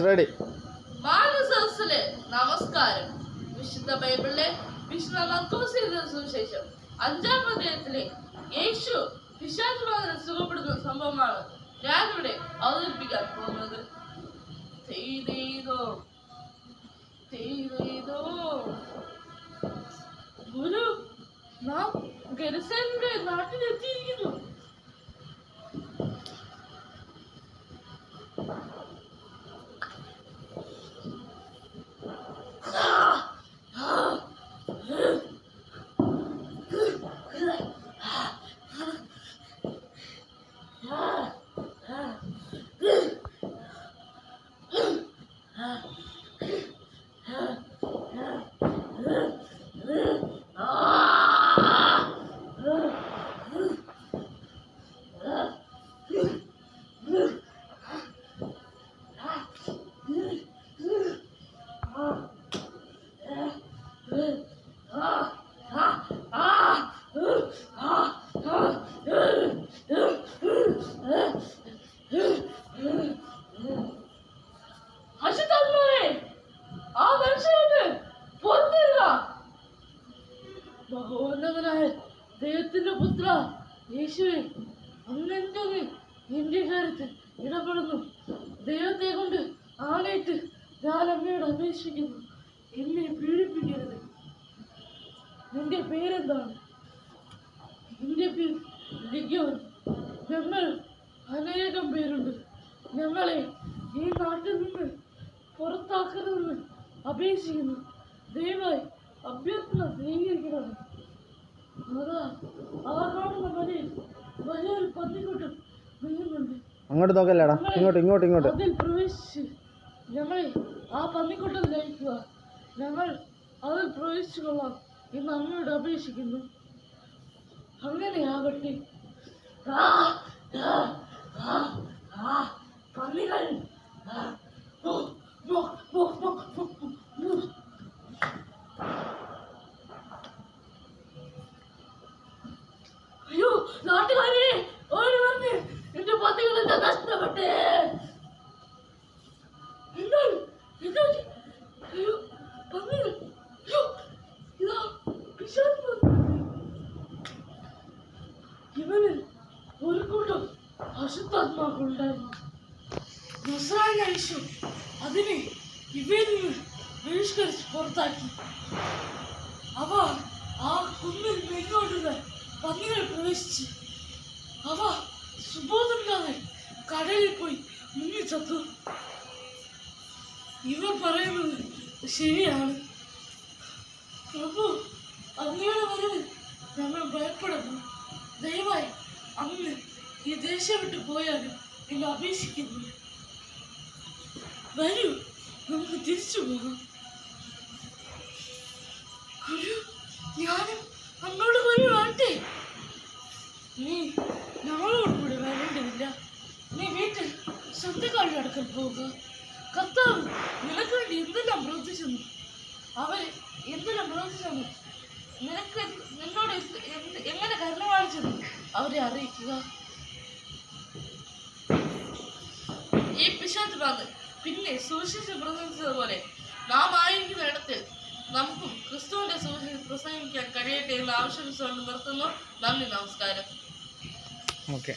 Ready നമസ്കാരം. വിശുദ്ധ ബൈബിളിലെ വിശുദ്ധ സുവിശേഷം അഞ്ചാം അധ്യായത്തിലെ യേശു പിശാചുബാധനെ സുഖപ്പെടുന്ന സംഭവമാണ് ഞാനിവിടെ അവതരിപ്പിക്കാൻ പോകുന്നത്. ഗുരു നാം ഗരസേനയുടെ നാട്ടിലെത്തിയിരിക്കുന്നു. മഹോന്നതനായ ദൈവത്തിന്റെ പുത്ര യേശുവെ അങ്ങന്റെ എന്റെ കാര്യത്തിൽ ഇടപെടുന്നു. ദൈവത്തെ കൊണ്ട് ആണയിട്ട് ഞാൻ അമ്മയോട് അപേക്ഷിക്കുന്നു. എന്നെ പീഡിപ്പിക്കരുത്. നിന്റെ പേരെന്താണ്? എന്റെ പേര് ലിഗ്യോൻ ഞങ്ങൾ അനേകം പേരുണ്ട്. ഞങ്ങളെ ഈ നാട്ടിൽ നിന്ന് പുറത്താക്കരുതെന്ന് അപേക്ഷിക്കുന്നു. ദയവായി അഭ്യർത്ഥന അതാ വലിയൊരു വീഴുന്നുണ്ട്. അങ്ങോട്ട് നോക്കല്ലേടാ? ഇങ്ങോട്ട് ഇങ്ങോട്ട് ഇങ്ങോട്ട്. അതിൽ പ്രവേശിച്ച് ഞങ്ങളെ ആ പന്നിക്കൂട്ടം ലയിക്കുക. ഞങ്ങൾ അതിൽ പ്രവേശിച്ചു കൊള്ളാം എന്ന് അങ്ങോട്ട് അപേക്ഷിക്കുന്നു. അങ്ങനെയാകട്ടെ. ആ, നാട്ടുകാരെ ഓടി വന്ന് എന്റെ പന്നികളെല്ലാം നഷ്ടപ്പെട്ടേ. ഇവന് ഒരു കൂട്ടം അശുദ്ധാത്മാക്കളുണ്ടായിരുന്നു. നസ്രായ അതിനെ നിന്ന് ബഹിഷ്കരിച്ച് പുറത്താക്കി അവ ആ കുന്നിൽ മേലോട്ടുള്ള പന്നികൾ പ്രവേശിച്ച് അവ സുബോധമില്ലാതെ കടലിൽ പോയി മുങ്ങി ചത്തു ഇവ പറയുന്നത് ശരിയാണ് പ്രഭു അങ്ങയുടെ വരവ് ഞങ്ങൾ ഭയപ്പെടുന്നു ദയവായി അങ്ങ് ഈ ദേശം വിട്ട് പോയാലും നിങ്ങൾ അപേക്ഷിക്കുന്നു വരൂ നമുക്ക് തിരിച്ചു പോകാം സ്വന്തക്കാരുടെ അടുക്കൽ പോകുക കർത്താവ് നിനക്ക് വേണ്ടി എന്തെല്ലാം പ്രവർത്തിച്ചെന്നു അവരെ എന്തെല്ലാം പ്രവർത്തിച്ചെന്നു നിനക്ക് നിന്നോട് എങ്ങനെ കരുണ കാണിച്ചെന്നു അവരെ അറിയിക്കുക. ഈ പിശാച് ബാധ പിന്നെ സുവിശേഷം പ്രസംഗിച്ചതുപോലെ നാം ആയിരിക്കുന്ന ഇടത്തിൽ നമുക്കും ക്രിസ്തുവിന്റെ സുവിശേഷം പ്രസംഗിക്കാൻ കഴിയട്ടെ എന്ന് ആവശ്യം നിർത്തുന്നു. നന്ദി നമസ്കാരം. ഓക്കെ.